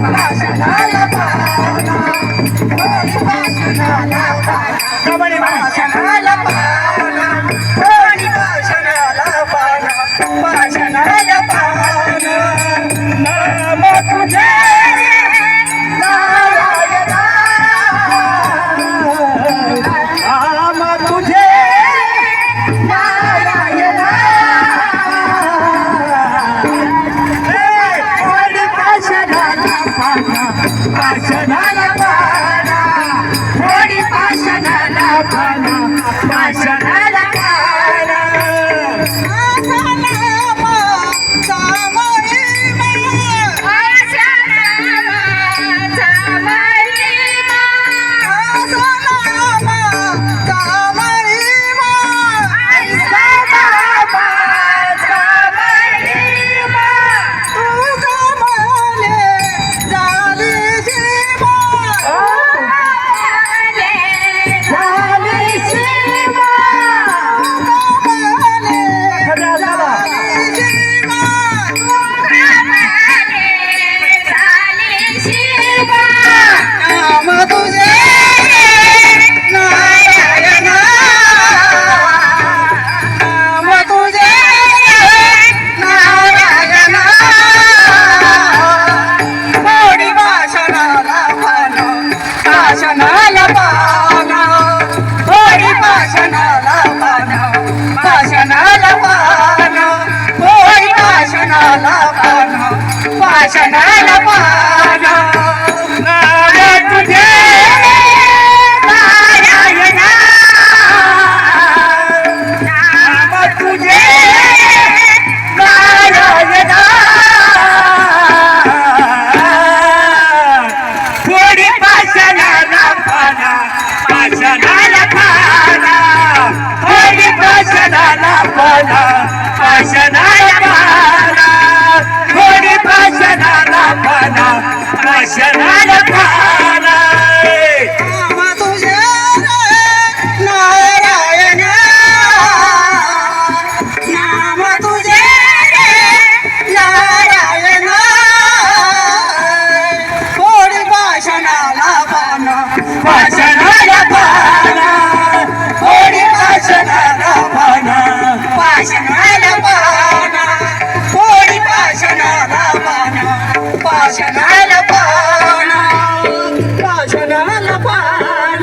Nacional, la paz. Paixão na भाषणाला पाना भाषणाला पाना होय भाषणाला पाना भाषणाला पाना पाषाणाला पाना पाषाणाला पाना थोडी पाना पाषाणाला pasa nada.